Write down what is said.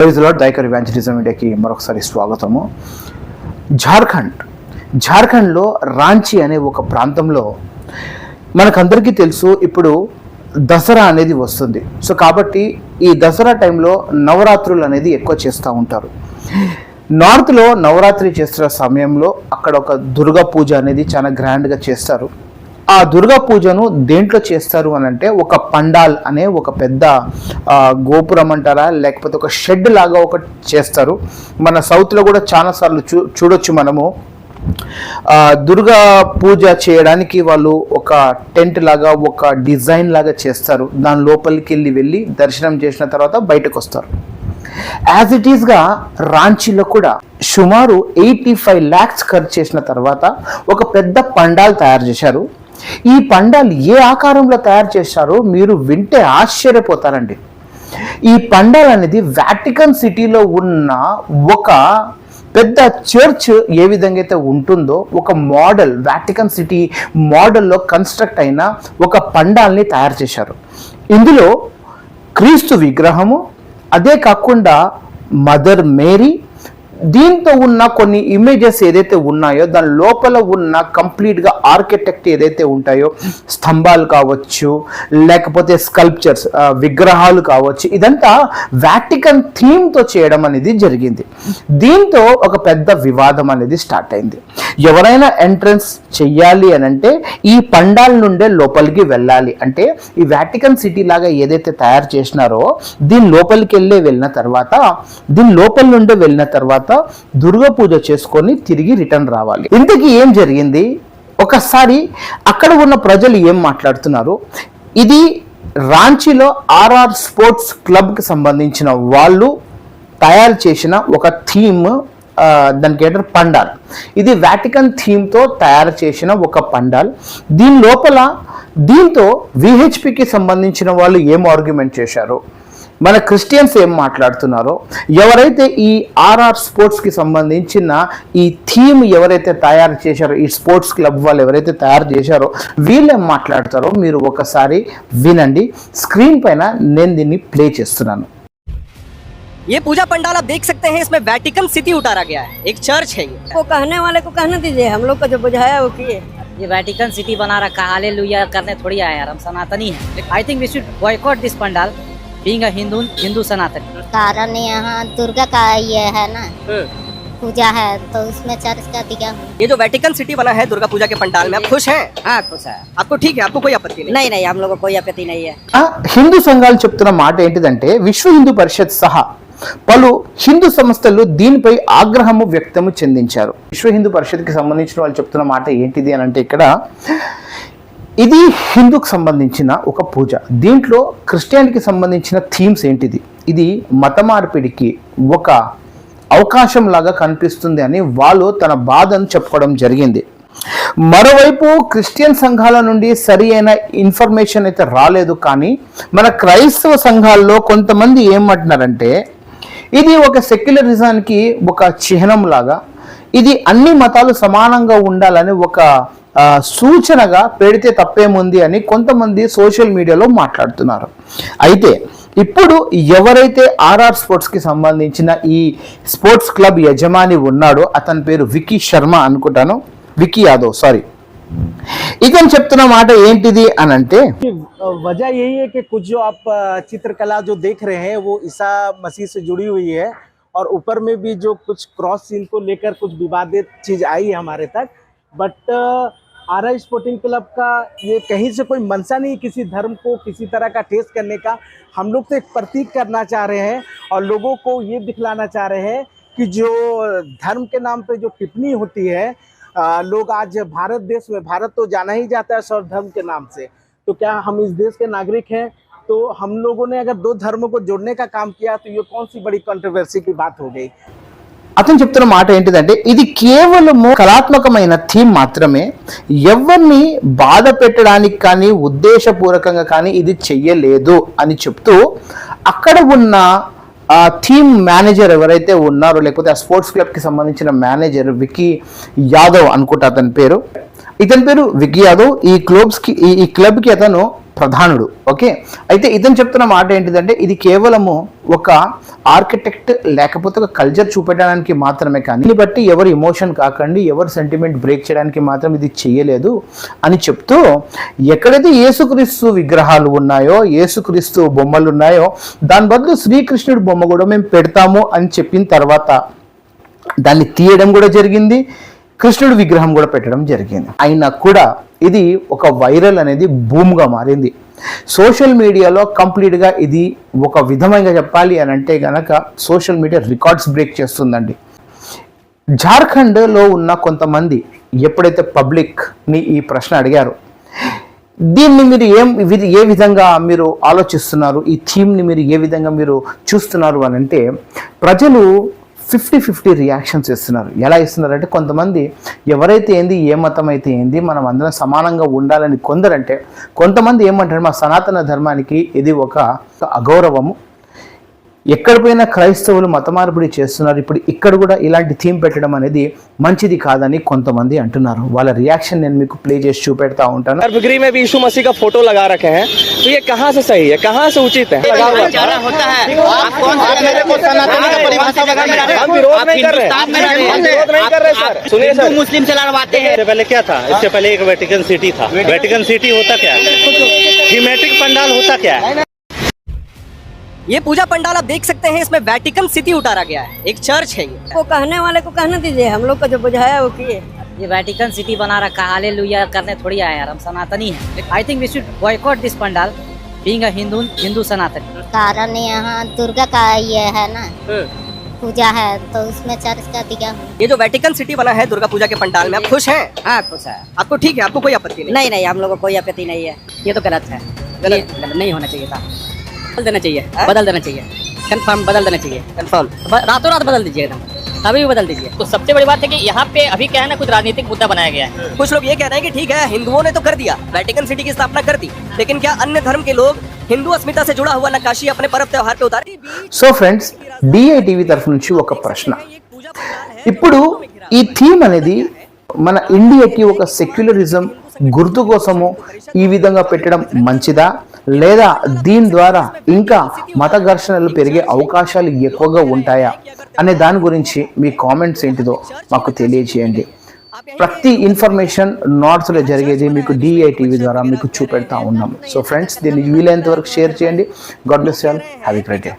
ప్రైజ్లో డైకర్ ఇవాంజలిజం ఇండియాకి మరొకసారి స్వాగతము. జార్ఖండ్. జార్ఖండ్లో రాంచీ అనే ఒక ప్రాంతంలో మనకందరికీ తెలుసు ఇప్పుడు దసరా అనేది వస్తుంది. సో కాబట్టి ఈ దసరా టైంలో నవరాత్రులు అనేది ఎక్కువ చేస్తూ ఉంటారు. నార్త్లో నవరాత్రి చేస్తున్న సమయంలో అక్కడ ఒక దుర్గా పూజ అనేది చాలా గ్రాండ్గా చేస్తారు. ఆ దుర్గా పూజను దేంట్లో చేస్తారు అని అంటే ఒక పండాల్ అనే ఒక పెద్ద గోపురం అంటారా లేకపోతే ఒక షెడ్ లాగా ఒకటి చేస్తారు. మన సౌత్లో కూడా చాలాసార్లు చూ చూడొచ్చు మనము. దుర్గా పూజ చేయడానికి వాళ్ళు ఒక టెంట్ లాగా ఒక డిజైన్ లాగా చేస్తారు. దాని లోపలికి వెళ్ళి వెళ్ళి దర్శనం చేసిన తర్వాత బయటకు వస్తారు. యాజ్ ఇట్ ఈస్గా రాంచీలో కూడా సుమారు ఎయిటీ ఫైవ్ ల్యాక్స్ ఖర్చు చేసిన తర్వాత ఒక పెద్ద పండాల్ తయారు చేశారు. ఈ పండాలు ఏ ఆకారంలో తయారు చేశారో మీరు వింటే ఆశ్చర్యపోతారండి. ఈ పండాలు అనేది వాటికన్ సిటీలో ఉన్న ఒక పెద్ద చర్చ్ ఏ విధంగా అయితే ఉంటుందో ఒక మోడల్ వాటికన్ సిటీ మోడల్లో కన్స్ట్రక్ట్ అయిన ఒక పండాల్ని తయారు చేశారు. ఇందులో క్రీస్తు విగ్రహము అదే కాకుండా మదర్ మేరీ దీంతో ఉన్న కొన్ని ఇమేజెస్ ఏదైతే ఉన్నాయో దాని లోపల ఉన్న కంప్లీట్గా ఆర్కిటెక్ట్ ఏదైతే ఉంటాయో స్తంభాలు కావచ్చు లేకపోతే స్కల్ప్చర్స్ విగ్రహాలు కావచ్చు ఇదంతా వాటికన్ థీమ్తో చేయడం అనేది జరిగింది. దీంతో ఒక పెద్ద వివాదం అనేది స్టార్ట్ అయింది. ఎవరైనా ఎంట్రన్స్ చెయ్యాలి అని అంటే ఈ పండాల నుండే లోపలికి వెళ్ళాలి. అంటే ఈ వాటికన్ సిటీ లాగా ఏదైతే తయారు చేసినారో దీని లోపలికి వెళ్ళే వెళ్ళిన తర్వాత దీని లోపల నుండే వెళ్ళిన తర్వాత దుర్గా పూజ చేసుకొని తిరిగి రిటర్న్ రావాలి. ఇంతకీ ఏం జరిగింది? ఒకసారి అక్కడ ఉన్న ప్రజలు ఏం మాట్లాడుతున్నారు? ఇది రాంచీలో ఆర్ఆర్ స్పోర్ట్స్ క్లబ్కి సంబంధించిన వాళ్ళు తయారు చేసిన ఒక థీమ్ దానికి ఏంటంటే పండాల్. ఇది వాటికన్ థీమ్తో తయారు చేసిన ఒక పండాల్. దీని లోపల దీంతో విహెచ్పికి సంబంధించిన వాళ్ళు ఏం ఆర్గ్యుమెంట్ చేశారు? మన క్రిస్టియన్స్ ఏం మాట్లాడుతున్నారో ఎవరైతే ఈ ఆర్ఆర్ స్పోర్ట్స్కి సంబంధించిన ఈ థీమ్ ఎవరైతే తయారు చేశారో ఈ స్పోర్ట్స్ క్లబ్ వాళ్ళు ఎవరైతే తయారు చేశారో వీళ్ళు ఏం మాట్లాడతారో మీరు ఒకసారి వినండి స్క్రీన్ పైన నేను దీన్ని ప్లే చేస్తున్నాను ये पूजा पंडाल आप देख सकते हैं इसमें वैटिकन सिटी उतारा गया है एक चर्च है ये को कहने वाले को कहने दीजिए हम लोग को जो बुझाया वो किए ये वेटिकन सिटी बना रखा है हालेलुया करने थोड़ी आए यार हम सनातनी हैं I think we should boycott this pandal being a Hindu Hindu सनातनी कारण यहाँ दुर्गा का ये है ना पूजा है तो उसमें चर्च का दिया ये जो वैटिकन सिटी बना है दुर्गा पूजा के पंडाल में आप खुश हैं हाँ खुश है आपको ठीक है आपको कोई आपत्ति नहीं नहीं नहीं हम लोग को कोई आपत्ति नहीं है ఆ, హిందూ సంఘాలు చెప్తున్న మాట ఏంటిదంటే విశ్వ హిందూ పరిషత్ సహా పలు హిందూ సంస్థలు దీనిపై ఆగ్రహము వ్యక్తము చెందించారు విశ్వ హిందూ పరిషత్కి సంబంధించిన వాళ్ళు చెప్తున్న మాట ఏంటిది అని అంటే ఇక్కడ ఇది హిందూకు సంబంధించిన ఒక పూజ. దీంట్లో క్రిస్టియానికి సంబంధించిన థీమ్స్ ఏంటిది? ఇది మత మార్పిడికి ఒక అవకాశం లాగా కనిపిస్తుంది అని వాళ్ళు తన బాధను చెప్పుకోవడం జరిగింది. మరోవైపు క్రిస్టియన్ సంఘాల నుండి సరి అయిన ఇన్ఫర్మేషన్ అయితే రాలేదు కానీ మన క్రైస్తవ సంఘాల్లో కొంతమంది ఏమంటున్నారంటే ఇది ఒక సెక్యులరిజానికి ఒక చిహ్నం లాగా ఇది అన్ని మతాలు సమానంగా ఉండాలని ఒక సూచనగా పెడితే తప్పేముంది అని కొంతమంది సోషల్ మీడియాలో మాట్లాడుతున్నారు అయితే ఇప్పుడు ఎవరైతే ఆర్ఆర్ స్పోర్ట్స్కి సంబంధించిన ఈ స్పోర్ట్స్ క్లబ్ యజమాని ఉన్నాడో అతని పేరు వికీ శర్మ అనుకుంటాను వికీ యాదవ్ సారీ ఇతను చెప్తున్న మాట ఏంటిది అని అంటే कि वजह यही है कि कुछ जो आप अ, चित्रकला जो देख रहे हैं वो ईसा मसीह से जुड़ी हुई है और ऊपर में भी जो कुछ क्रॉस सीन को लेकर कुछ विवादित चीज आई है हमारे तक बट आर स्पोर्टिंग क्लब का ये कहीं से कोई मनसा नहीं किसी धर्म को किसी तरह का टेस्ट करने का। हम लोग तो एक प्रतीक करना चाह रहे हैं और लोगों को ये दिखलाना चाह रहे हैं कि जो धर्म के नाम पे जो टिप्पणी होती है अ, लोग आज भारत देश में भारत तो जाना ही जाता है सर्व धर्म के नाम से। तो क्या हम इस देश के नागरिक हैं? तो हम लोगों ने अगर दो धर्मों को जोड़ने का काम किया तो ये कौन सी बड़ी कंट्रोवर्सी की बात हो गई? అతను చెప్తున్న మాట ఏంటిదంటే ఇది కేవలము కళాత్మకమైన థీమ్ మాత్రమే. ఎవరిని బాధ పెట్టడానికి కానీ ఉద్దేశపూర్వకంగా కానీ ఇది చెయ్యలేదు అని చెప్తూ అక్కడ ఉన్న ఆ థీమ్ మేనేజర్ ఎవరైతే ఉన్నారో లేకపోతే ఆ స్పోర్ట్స్ క్లబ్కి సంబంధించిన మేనేజర్ వికీ యాదవ్ అనుకుంటా అతని పేరు. ఇతని పేరు వికీ యాదవ్. ఈ క్లబ్స్కి ఈ ఈ క్లబ్కి అతను ప్రధానుడు. ఓకే? అయితే ఇతను చెప్తున్న మాట ఏంటిదంటే ఇది కేవలము ఒక ఆర్కిటెక్ట్ లేకపోతే ఒక కల్చర్ చూపెట్టడానికి మాత్రమే కానీ దీన్ని బట్టి ఎవరు ఎమోషన్ కాకండి ఎవరు సెంటిమెంట్ బ్రేక్ చేయడానికి మాత్రం ఇది చేయలేదు అని చెప్తూ ఎక్కడైతే యేసుక్రీస్తు విగ్రహాలు ఉన్నాయో యేసుక్రీస్తు బొమ్మలు ఉన్నాయో దాని బదులు శ్రీకృష్ణుడి బొమ్మ కూడా మేము పెడతాము అని చెప్పిన తర్వాత దాన్ని తీయడం కూడా జరిగింది కృష్ణుడి విగ్రహం కూడా పెట్టడం జరిగింది. అయినా కూడా ఇది ఒక వైరల్ అనేది భూమిగా మారింది. సోషల్ మీడియాలో కంప్లీట్గా ఇది ఒక విధంగా చెప్పాలి అని అంటే గనక సోషల్ మీడియా రికార్డ్స్ బ్రేక్ చేస్తుందండి. జార్ఖండ్లో ఉన్న కొంతమంది ఎప్పుడైతే పబ్లిక్ని ఈ ప్రశ్న అడిగారు దీన్ని మీరు ఏం ఏ విధంగా మీరు ఆలోచిస్తున్నారు? ఈ థీమ్ని మీరు ఏ విధంగా మీరు చూస్తున్నారు అని అంటే ప్రజలు ఫిఫ్టీ ఫిఫ్టీ రియాక్షన్స్ ఇస్తున్నారు ఎలా ఇస్తున్నారంటే కొంతమంది ఎవరైతే ఏంది ఏ మతం అయితే ఏంది మనం అందరం సమానంగా ఉండాలని కొందరంటే కొంతమంది ఏమంటారు మా సనాతన ధర్మానికి ఇది ఒక అగౌరవము ఎక్కడ పోయినా క్రైస్తవులు మత మార్పిడి చేస్తున్నారు ఇప్పుడు ఇక్కడ కూడా ఇలాంటి థీమ్ పెట్టడం అనేది మంచిది కాదని కొంతమంది అంటున్నారు వాళ్ళ రియాక్షన్ నేను మీకు ప్లే చేసి చూపెడతా ఉంటాను गर्भगृह में भी यीशु मसीह का फोटो लगा रखे हैं तो ये कहाँ से सही है कहाँ से उचित है लगा हुआ है। होता है आप कौन सा मेरे को सनातनी का परिभाषा बता रहे हम विरोध नहीं कर रहे हिंदुस्तान में रहते हम हैं विरोध नहीं कर रहे सर सुनिए हिंदू सर मुस्लिम से लड़वाते हैं इससे पहले क्या था इससे पहले एक वेटिकन सिटी था वेटिकन सिटी होता क्या थीमेटिक पंडाल होता क्या है ये पूजा पंडाल आप देख सकते हैं इसमें वैटिकन सिटी उतारा गया है। एक चर्च है ये। वो कहने वाले को कहने दीजिए हम लोग को जो बुझाया वो किए। ये वेटिकन सिटी बना रखा है। हालेलुया करने थोड़ी आए यार हम सनातनी हैं। I think we should boycott this pandal being a Hindu Hindu सनातनी। कारण यहाँ दुर्गा का ये है ना पूजा है तो उसमें चर्च का दिया ये जो वेटिकन सिटी बना है दुर्गा पूजा के पंडाल में आप खुश हैं? हाँ खुश है। आपको ठीक है? आपको कोई आपत्ति नहीं? नहीं नहीं हम लोग को कोई आपत्ति नहीं है। ये तो गलत है। गलत। नहीं होना चाहिए था। बदल देना चाहिए बदल देना चाहिए कंफर्म बदल देना चाहिए कंफर्म ब- रातों रात बदल दीजिए एकदम अभी भी बदल दीजिए तो सबसे बड़ी बात है कि यहाँ पे अभी क्या है ना कुछ राजनीतिक मुद्दा बनाया गया है कुछ लोग ये कह रहे हैं कि ठीक है हिंदुओं ने तो कर दिया वेटिकन सिटी की स्थापना कर दी लेकिन क्या अन्य धर्म के लोग हिंदू अस्मिता से जुड़ा हुआ नक्काशी अपने पर्व त्योहार पे उतारे సో ఫ్రెండ్స్ డిఐ టీవీ తరఫు నుంచి ఒక ప్రశ్న ఇప్పుడు ఈ థీమ్ అనేది మన ఇండియాకి ఒక సెక్యులరిజం గుర్తు కోసము ఈ విధంగా పెట్టడం మంచిదా లేదా దీని ద్వారా ఇంకా మత ఘర్షణలు పెరిగే అవకాశాలు ఎక్కువగా ఉంటాయా అనే దాని గురించి మీ కామెంట్స్ ఏంటిదో మాకు తెలియజేయండి. ప్రతి ఇన్ఫర్మేషన్ నార్త్లో జరిగేది మీకు డిఐ టీవీ ద్వారా మీకు చూపెడతా ఉన్నాం సో ఫ్రెండ్స్ దీన్ని వీలైనంత వరకు షేర్ చేయండి. God bless all. Have great day.